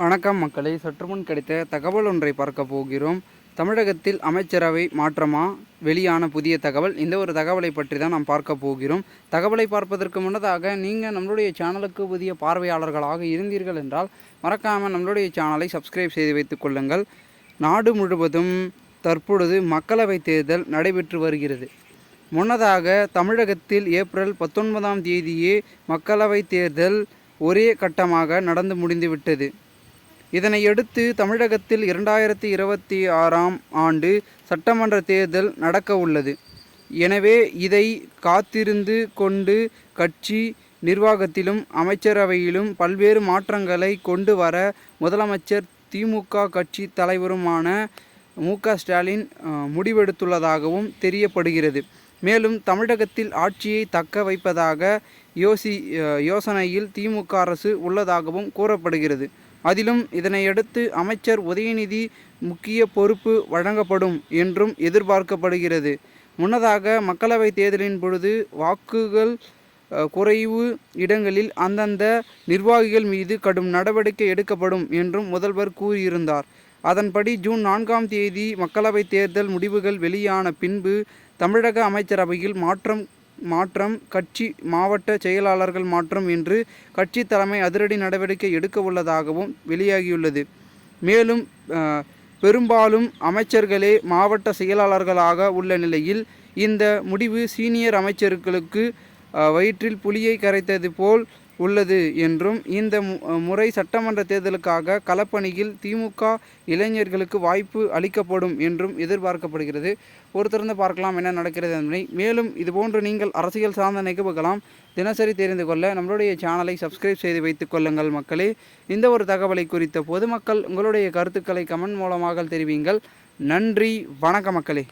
வணக்கம் மக்களை. சற்றுமுன் கிடைத்த தகவல் ஒன்றை பார்க்க போகிறோம். தமிழகத்தில் அமைச்சரவை மாற்றமா? வெளியான புதிய தகவல். இந்த ஒரு தகவலை பற்றி தான் நாம் பார்க்க போகிறோம். தகவலை பார்ப்பதற்கு முன்னதாக நீங்கள் நம்மளுடைய சேனலுக்கு புதிய பார்வையாளர்களாக இருந்தீர்கள் என்றால் மறக்காமல் நம்மளுடைய சேனலை சப்ஸ்கிரைப் செய்து வைத்துக் கொள்ளுங்கள். நாடு முழுவதும் தற்பொழுது மக்களவைத் தேர்தல் நடைபெற்று வருகிறது. முன்னதாக தமிழகத்தில் ஏப்ரல் பத்தொன்பதாம் தேதியே மக்களவைத் தேர்தல் ஒரே கட்டமாக நடந்து முடிந்துவிட்டது. இதனையடுத்து தமிழகத்தில் இரண்டாயிரத்தி இருபத்தி ஆறாம் ஆண்டு சட்டமன்ற தேர்தல் நடக்க உள்ளது. எனவே இதை காத்திருந்து கொண்டு கட்சி நிர்வாகத்திலும் அமைச்சரவையிலும் பல்வேறு மாற்றங்களை கொண்டு வர முதலமைச்சர் திமுக கட்சி தலைவருமான மு க ஸ்டாலின் முடிவெடுத்துள்ளதாகவும் தெரியப்படுகிறது. மேலும் தமிழகத்தில் ஆட்சியை தக்க வைப்பதாக யோசி யோசனையில் திமுக அரசு உள்ளதாகவும் கூறப்படுகிறது. அதிலும் இதனையடுத்து அமைச்சர் உதயநிதி முக்கிய பொறுப்பு வழங்கப்படும் என்றும் எதிர்பார்க்கப்படுகிறது. முன்னதாக மக்களவைத் தேர்தலின் பொழுது வாக்குகள் குறைவு இடங்களில் அந்தந்த நிர்வாகிகள் மீது கடும் நடவடிக்கை எடுக்கப்படும் என்றும் முதல்வர் கூறியிருந்தார். அதன்படி ஜூன் நான்காம் தேதி மக்களவைத் தேர்தல் முடிவுகள் வெளியான பின்பு தமிழக அமைச்சரவையில் மாற்றம் மாற்றம் கட்சி மாவட்ட செயலாளர்கள் மாற்றம் என்று கட்சி தலைமை அதிரடி நடவடிக்கை எடுக்க உள்ளதாகவும் வெளியாகியுள்ளது. மேலும் பெரும்பாலும் அமைச்சர்களே மாவட்ட செயலாளர்களாக உள்ள நிலையில் இந்த முடிவு சீனியர் அமைச்சர்களுக்கு வயிற்றில் புலியை கரைத்தது போல் உள்ளது என்றும் இந்த முறை சட்டமன்ற தேர்தலுக்காக களப்பணியில் திமுக இளைஞர்களுக்கு வாய்ப்பு அளிக்கப்படும் என்றும் எதிர்பார்க்கப்படுகிறது. பொறுத்திருந்து பார்க்கலாம் என்ன நடக்கிறது என்பதை. மேலும் இதுபோன்று நீங்கள் அரசியல் சார்ந்த நிகழ்வுகளாம் தினசரி தெரிந்து கொள்ள நம்மளுடைய சேனலை சப்ஸ்கிரைப் செய்து வைத்துக் கொள்ளுங்கள் மக்களே. இந்த ஒரு தகவலை குறித்த பொதுமக்கள் உங்களுடைய கருத்துக்களை கமெண்ட் மூலமாக தெரிவிங்கள். நன்றி வணக்க மக்களே.